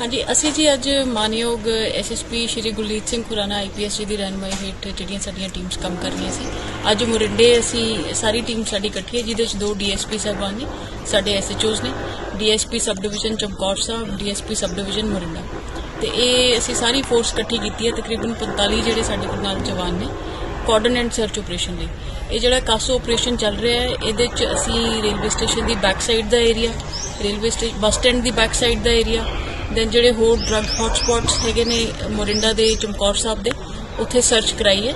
ਹਾਂਜੀ, ਅਸੀਂ ਜੀ ਅੱਜ ਮਾਨਯੋਗ ਐਸਐਸਪੀ ਸ਼੍ਰੀ ਗੁਰਲੀਤ ਸਿੰਘ ਖੁਰਾਨਾ ਆਈਪੀਐਸ ਜੀ ਦੀ ਰਹਿਨਮਾਈ ਹੇਠ ਜਿਹੜੀਆਂ ਸਾਡੀਆਂ ਟੀਮਸ ਕੰਮ ਕਰ ਰਹੀਆਂ ਸੀ, ਅੱਜ ਮੁਰਿੰਡੇ ਅਸੀਂ ਸਾਰੀ ਟੀਮ ਸਾਡੀ ਇਕੱਠੀ ਹੈ, ਜਿਹਦੇ ਵਿੱਚ ਦੋ ਡੀਐਸਪੀ ਸਾਹਿਬਾਨ ਨੇ, ਸਾਡੇ ਐਸਐਚਓਜ਼ ਨੇ DSP sub division Chamkaur Sahib DSP sub division Morinda. ਤੇ ਇਹ ਅਸੀਂ ਸਾਰੀ ਫੋਰਸ ਇਕੱਠੀ ਕੀਤੀ ਹੈ, ਤਕਰੀਬਨ 45 ਜਿਹੜੇ ਸਾਡੇ ਨਾਲ ਜਵਾਨ ਨੇ ਕੋਆਰਡੀਨੇਟ ਸਰਚ ਆਪਰੇਸ਼ਨ ਲਈ। ਇਹ ਜਿਹੜਾ ਕਾਸੋ ਆਪਰੇਸ਼ਨ ਚੱਲ ਰਿਹਾ ਹੈ, ਇਹਦੇ ਚ ਅਸੀਂ ਰੇਲਵੇ ਸਟੇਸ਼ਨ ਦੀ ਬੈਕ ਸਾਈਡ ਦਾ area railway station bus stand ਦੀ ਬੈਕ ਸਾਈਡ ਦਾ ਏਰੀਆ ਦੈਨ ਜਿਹੜੇ ਹੋਰ ਡਰੱਗ ਹੌਟਸਪੌਟਸ ਹੈਗੇ ਨੇ ਮੋਰਿੰਡਾ ਦੇ, ਚਮਕੌਰ ਸਾਹਿਬ ਦੇ, ਉੱਥੇ ਸਰਚ ਕਰਾਈ ਹੈ,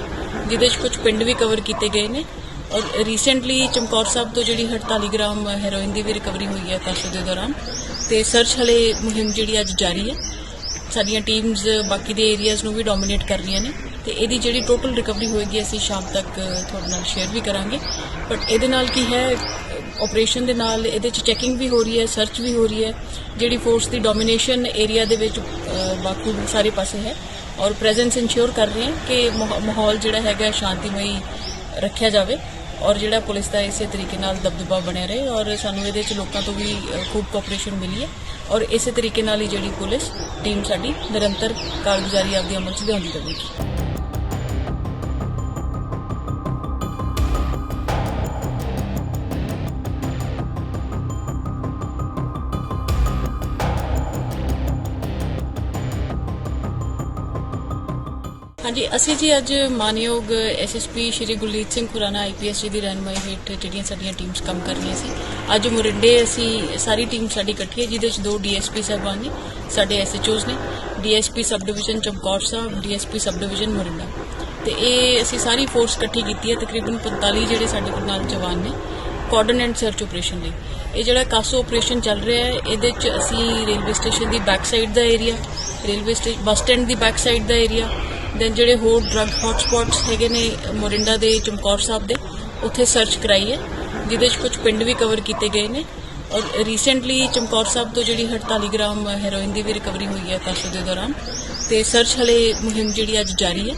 ਜਿਹਦੇ ਚ ਕੁਝ ਪਿੰਡ ਵੀ ਕਵਰ ਕੀਤੇ ਗਏ ਨੇ। ਔਰ ਰੀਸੈਂਟਲੀ ਚਮਕੌਰ ਸਾਹਿਬ ਤੋਂ ਜਿਹੜੀ 48 ਗ੍ਰਾਮ ਹੈਰੋਇਨ ਦੀ ਵੀ ਰਿਕਵਰੀ ਹੋਈ ਹੈ ਕਾਸੋ ਦੇ ਦੌਰਾਨ। ਤੇ ਸਰਚ ਹਲੇ ਮੁਹਿੰਮ ਜਿਹੜੀ ਅੱਜ ਜਾਰੀ ਹੈ। ਸਾਡੀਆਂ ਟੀਮਸ ਬਾਕੀ ਦੇ ਏਰੀਆਜ਼ ਨੂੰ ਵੀ ਡੋਮੀਨੇਟ ਕਰ ਰਹੀਆਂ ਨੇ। ਤੇ ਇਹਦੀ ਜਿਹੜੀ ਟੋਟਲ ਰਿਕਵਰੀ ਹੋਏਗੀ, ਅਸੀਂ ਸ਼ਾਮ ਤੱਕ ਤੁਹਾਡੇ ਨਾਲ ਸ਼ੇਅਰ ਵੀ ਕਰਾਂਗੇ। ਬਟ ਇਹਦੇ ਨਾਲ ਕੀ ਹੈ ਆਪਰੇਸ਼ਨ ਦੇ ਨਾਲ ਇਹਦੇ ਚ ਚੈਕਿੰਗ ਵੀ ਹੋ ਰਹੀ ਹੈ ਸਰਚ ਵੀ ਹੋ ਰਹੀ ਹੈ ਜਿਹੜੀ ਫੋਰਸ ਦੀ ਡੋਮੀਨੇਸ਼ਨ ਏਰੀਆ ਦੇ ਵਿੱਚ ਅ, ਬਾਕੀ ਸਾਰੇ ਪਾਸੇ ਹੈ ਔਰ ਪ੍ਰੈਜ਼ੈਂਸ ਇਨਸ਼ੋਰ ਕਰ ਰਹੇ ਹਾਂ ਕਿ ਮਾਹੌ- ਮਾਹੌਲ ਜਿਹੜਾ ਹੈਗਾ ਸ਼ਾਂਤੀਮਈ ਰੱਖਿਆ ਜਾਵੇ ਔਰ ਜਿਹੜਾ ਪੁਲਿਸ ਦਾ ਇਸੇ ਤਰੀਕੇ ਨਾਲ ਦਬਦਬਾ ਬਣਿਆ ਰਹੇ ਔਰ ਸਾਨੂੰ ਇਹਦੇ ਚ ਲੋਕਾਂ ਤੋਂ ਵੀ ਖੂਬ ਕੋਆਪਰੇਸ਼ਨ ਮਿਲੀ ਹੈ ਔਰ ਇਸੇ ਤਰੀਕੇ ਨਾਲ ਹੀ ਜਿਹੜੀ ਪੁਲਿਸ ਟੀਮ ਸਾਡੀ ਨਿਰੰਤਰ ਕਾਰਗੁਜ਼ਾਰੀ ਆਪਦੀ ਅਮਲ ਚ ਲਿਆਉਂਦੀ ਰਹੇਗੀ। ਹਾਂਜੀ, ਅਸੀਂ ਜੀ ਅੱਜ ਮਾਨਯੋਗ ਐਸਐਸਪੀ ਸ਼੍ਰੀ ਗੁਰਲੀਤ ਸਿੰਘ ਖੁਰਾਨਾ ਆਈਪੀਐਸ ਜੀ ਦੀ ਰਹਿਨਮਾਈ ਹੇਠ ਜਿਹੜੀਆਂ ਸਾਡੀਆਂ ਟੀਮਸ ਕੰਮ ਕਰ ਰਹੀਆਂ ਸੀ, ਅੱਜ ਮੁਰਿੰਡੇ ਅਸੀਂ ਸਾਰੀ ਟੀਮ ਸਾਡੀ ਇਕੱਠੀ ਹੈ, ਜਿਹਦੇ ਵਿੱਚ ਦੋ ਡੀਐਸਪੀ ਸਾਹਿਬਾਨ ਨੇ, ਸਾਡੇ ਐਸਐਚਓਜ਼ ਨੇ DSP sub division Chamkaur Sahib DSP sub division Morinda. ਤੇ ਇਹ ਅਸੀਂ ਸਾਰੀ ਫੋਰਸ ਇਕੱਠੀ ਕੀਤੀ ਹੈ, ਤਕਰੀਬਨ 45 ਜਿਹੜੇ ਸਾਡੇ ਨਾਲ ਜਵਾਨ ਨੇ ਕੋਆਰਡੀਨੇਟ ਸਰਚ ਆਪਰੇਸ਼ਨ ਲਈ। ਇਹ ਜਿਹੜਾ ਕਾਸੋ ਆਪਰੇਸ਼ਨ ਚੱਲ ਰਿਹਾ ਹੈ, ਇਹਦੇ ਚ ਅਸੀਂ ਰੇਲਵੇ ਸਟੇਸ਼ਨ ਦੀ ਬੈਕ ਸਾਈਡ ਦਾ area railway station bus stand ਦੀ ਬੈਕ ਸਾਈਡ ਦਾ ਏਰੀਆ ਦੈਨ ਜਿਹੜੇ ਹੋਰ ਡਰੱਗ ਹੌਟਸਪੌਟਸ ਹੈਗੇ ਨੇ ਮੋਰਿੰਡਾ ਦੇ, ਚਮਕੌਰ ਸਾਹਿਬ ਦੇ, ਉੱਥੇ ਸਰਚ ਕਰਾਈ ਹੈ, ਜਿਹਦੇ ਚ ਕੁਝ ਪਿੰਡ ਵੀ ਕਵਰ ਕੀਤੇ ਗਏ ਨੇ। ਔਰ ਰੀਸੈਂਟਲੀ ਚਮਕੌਰ ਸਾਹਿਬ ਤੋਂ ਜਿਹੜੀ 48 ਗ੍ਰਾਮ ਹੈਰੋਇਨ ਦੀ ਵੀ ਰਿਕਵਰੀ ਹੋਈ ਹੈ ਕਾਸੋ ਦੇ ਦੌਰਾਨ। ਤੇ ਸਰਚ ਹਲੇ ਮੁਹਿੰਮ ਜਿਹੜੀ ਅੱਜ ਜਾਰੀ ਹੈ।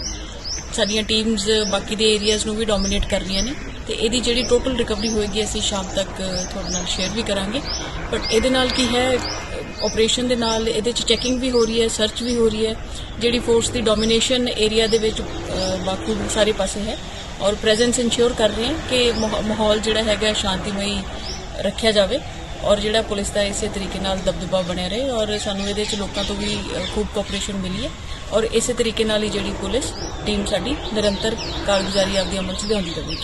ਸਾਡੀਆਂ ਟੀਮਸ ਬਾਕੀ ਦੇ ਏਰੀਆਜ਼ ਨੂੰ ਵੀ ਡੋਮੀਨੇਟ ਕਰ ਰਹੀਆਂ ਨੇ। ਤੇ ਇਹਦੀ ਜਿਹੜੀ ਟੋਟਲ ਰਿਕਵਰੀ ਹੋਏਗੀ, ਅਸੀਂ ਸ਼ਾਮ ਤੱਕ ਤੁਹਾਡੇ ਨਾਲ ਸ਼ੇਅਰ ਵੀ ਕਰਾਂਗੇ। ਬਟ ਇਹਦੇ ਨਾਲ ਕੀ ਹੈ ਆਪਰੇਸ਼ਨ ਦੇ ਨਾਲ ਇਹਦੇ ਚ ਚੈਕਿੰਗ ਵੀ ਹੋ ਰਹੀ ਹੈ ਸਰਚ ਵੀ ਹੋ ਰਹੀ ਹੈ ਜਿਹੜੀ ਫੋਰਸ ਦੀ ਡੋਮੀਨੇਸ਼ਨ ਏਰੀਆ ਦੇ ਵਿੱਚ ਅ, ਬਾਕੀ ਸਾਰੇ ਪਾਸੇ ਹੈ ਔਰ ਪ੍ਰੈਜ਼ੈਂਸ ਇਨਸ਼ੋਰ ਕਰ ਰਹੇ ਹਾਂ ਕਿ ਮਾਹੌ- ਮਾਹੌਲ ਜਿਹੜਾ ਹੈਗਾ ਸ਼ਾਂਤੀਮਈ ਰੱਖਿਆ ਜਾਵੇ ਔਰ ਜਿਹੜਾ ਪੁਲਿਸ ਦਾ ਇਸੇ ਤਰੀਕੇ ਨਾਲ ਦਬਦਬਾ ਬਣਿਆ ਰਹੇ ਔਰ ਸਾਨੂੰ ਇਹਦੇ ਚ ਲੋਕਾਂ ਤੋਂ ਵੀ ਖੂਬ ਕੋਆਪਰੇਸ਼ਨ ਮਿਲੀ ਹੈ ਔਰ ਇਸੇ ਤਰੀਕੇ ਨਾਲ ਹੀ ਜਿਹੜੀ ਪੁਲਿਸ ਟੀਮ ਸਾਡੀ ਨਿਰੰਤਰ ਕਾਰਗੁਜ਼ਾਰੀ ਆਪਦੀ ਅਮਲ ਚ ਲਿਆਉਂਦੀ ਰਹੇਗੀ